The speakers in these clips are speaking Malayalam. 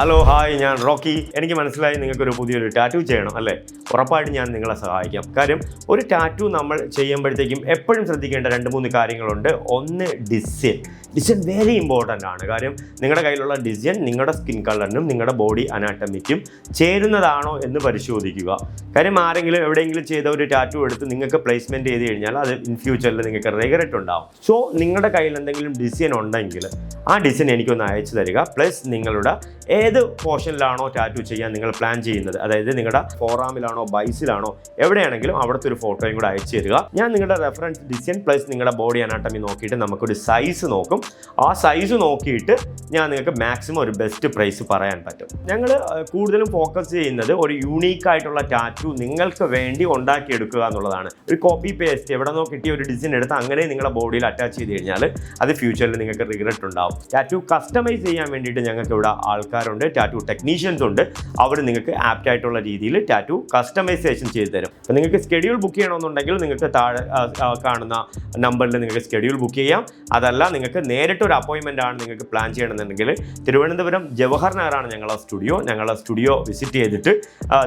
ഹലോ ഹായ് ഞാൻ റോക്കി. എനിക്ക് മനസ്സിലായി നിങ്ങൾക്ക് ഒരു പുതിയൊരു ടാറ്റു ചെയ്യണം അല്ലേ? ഉറപ്പായിട്ട് ഞാൻ നിങ്ങളെ സഹായിക്കാം. കാര്യം ഒരു ടാറ്റു നമ്മൾ ചെയ്യുമ്പോഴത്തേക്കും എപ്പോഴും ശ്രദ്ധിക്കേണ്ട രണ്ട് മൂന്ന് കാര്യങ്ങളുണ്ട്. ഒന്ന് ഡിസൈൻ ഡിസൈൻ വെരി ഇമ്പോർട്ടന്റ് ആണ്. കാര്യം നിങ്ങളുടെ കയ്യിലുള്ള ഡിസൈൻ നിങ്ങളുടെ സ്കിൻ കളറിനും നിങ്ങളുടെ ബോഡി അനാട്ടമിക്കും ചേരുന്നതാണോ എന്ന് പരിശോധിക്കുക. കാര്യം ആരെങ്കിലും എവിടെയെങ്കിലും ചെയ്ത ഒരു ടാറ്റു എടുത്ത് നിങ്ങൾക്ക് പ്ലേസ്മെന്റ് ചെയ്ത് കഴിഞ്ഞാൽ അത് ഇൻ ഫ്യൂച്ചറിൽ നിങ്ങൾക്ക് റിഗ്രറ്റ് ഉണ്ടാവും. സോ നിങ്ങളുടെ കയ്യിൽ എന്തെങ്കിലും ഡിസൈൻ ഉണ്ടെങ്കിൽ ആ ഡിസൈൻ എനിക്കൊന്ന് അയച്ചു തരിക. പ്ലസ് നിങ്ങളുടെ ഏത് പോർഷനിലാണോ ടാറ്റു ചെയ്യാൻ നിങ്ങൾ പ്ലാൻ ചെയ്യുന്നത്. അതായത് നിങ്ങളുടെ ഫോറാമിലാണോ ബൈസിലാണോ എവിടെയാണെങ്കിലും അവിടുത്തെ ഒരു ഫോട്ടോയും കൂടെ അയച്ചു തരിക. ഞാൻ നിങ്ങളുടെ റെഫറൻസ് ഡിസൈൻ പ്ലസ് നിങ്ങളുടെ ബോഡി അനാട്ടമി നോക്കിയിട്ട് നമുക്കൊരു സൈസ് നോക്കും. ആ സൈസ് നോക്കിയിട്ട് ഞാൻ നിങ്ങൾക്ക് മാക്സിമം ഒരു ബെസ്റ്റ് പ്രൈസ് പറയാൻ പറ്റും. ഞങ്ങൾ കൂടുതലും ഫോക്കസ് ചെയ്യുന്നത് ഒരു യൂണീക്കായിട്ടുള്ള ടാറ്റു നിങ്ങൾക്ക് വേണ്ടി ഉണ്ടാക്കിയെടുക്കുക എന്നുള്ളതാണ്. ഒരു കോപ്പി പേസ്റ്റ് എവിടെ നിന്നോ കിട്ടിയ ഒരു ഡിസൈൻ എടുത്ത് അങ്ങനെ നിങ്ങളുടെ ബോഡിയിൽ അറ്റാച്ച് ചെയ്ത് കഴിഞ്ഞാൽ അത് ഫ്യൂച്ചറിൽ നിങ്ങൾക്ക് റിഗ്രറ്റ് ഉണ്ടാവും. ടാറ്റു കസ്റ്റമൈസ് ചെയ്യാൻ വേണ്ടിയിട്ട് ഞങ്ങൾക്ക് ഇവിടെ ആൾക്കാരുണ്ട് ടാറ്റു ടെക്നീഷ്യൻസ് ഉണ്ട്. അവർ നിങ്ങൾക്ക് ആപ്റ്റ് ആയിട്ടുള്ള രീതിയിൽ ടാറ്റു കസ്റ്റമൈസേഷൻ ചെയ്തു തരും. അപ്പോൾ നിങ്ങൾക്ക് സ്കെഡ്യൂൾ ബുക്ക് ചെയ്യണമെന്നുണ്ടെങ്കിൽ നിങ്ങൾക്ക് താഴെ കാണുന്ന നമ്പറിൽ നിങ്ങൾക്ക് സ്കെഡ്യൂൾ ബുക്ക് ചെയ്യാം. അതല്ല നിങ്ങൾക്ക് നേരിട്ട് ഒരു അപ്പോയിൻമെന്റ് ആണ് നിങ്ങൾക്ക് പ്ലാൻ ചെയ്യണമെന്നുണ്ടെങ്കിൽ തിരുവനന്തപുരം ജവഹർ നഗറാണ് ഞങ്ങളുടെ സ്റ്റുഡിയോ ഞങ്ങളുടെ സ്റ്റുഡിയോ വിസിറ്റ് ചെയ്തിട്ട്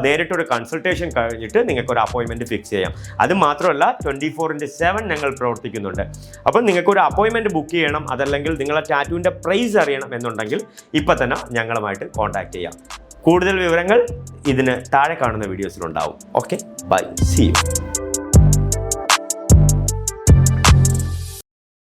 നേരിട്ടൊരു കൺസൾട്ടേഷൻ കഴിഞ്ഞിട്ട് നിങ്ങൾക്ക് ഒരു അപ്പോയിൻമെന്റ് ഫിക്സ് ചെയ്യാം. അത് മാത്രമല്ല ട്വന്റി ഫോർ ഇന്റു സെവൻ ഞങ്ങൾ പ്രവർത്തിക്കുന്നുണ്ട്. അപ്പം നിങ്ങൾക്ക് ഒരു അപ്പോയിൻമെന്റ് ബുക്ക് ചെയ്യണം അതല്ലെങ്കിൽ നിങ്ങളുടെ ടാറ്റുവിന്റെ പ്രൈസ് അറിയണം എന്നുണ്ടെങ്കിൽ ഇപ്പം തന്നെ ഞങ്ങളുമായിട്ട് കോൺടാക്ട് ചെയ്യാം. കൂടുതൽ വിവരങ്ങൾ ഇതിന് താഴെ കാണുന്ന വീഡിയോസിലുണ്ടാവും ഓക്കെ ബൈ സി യു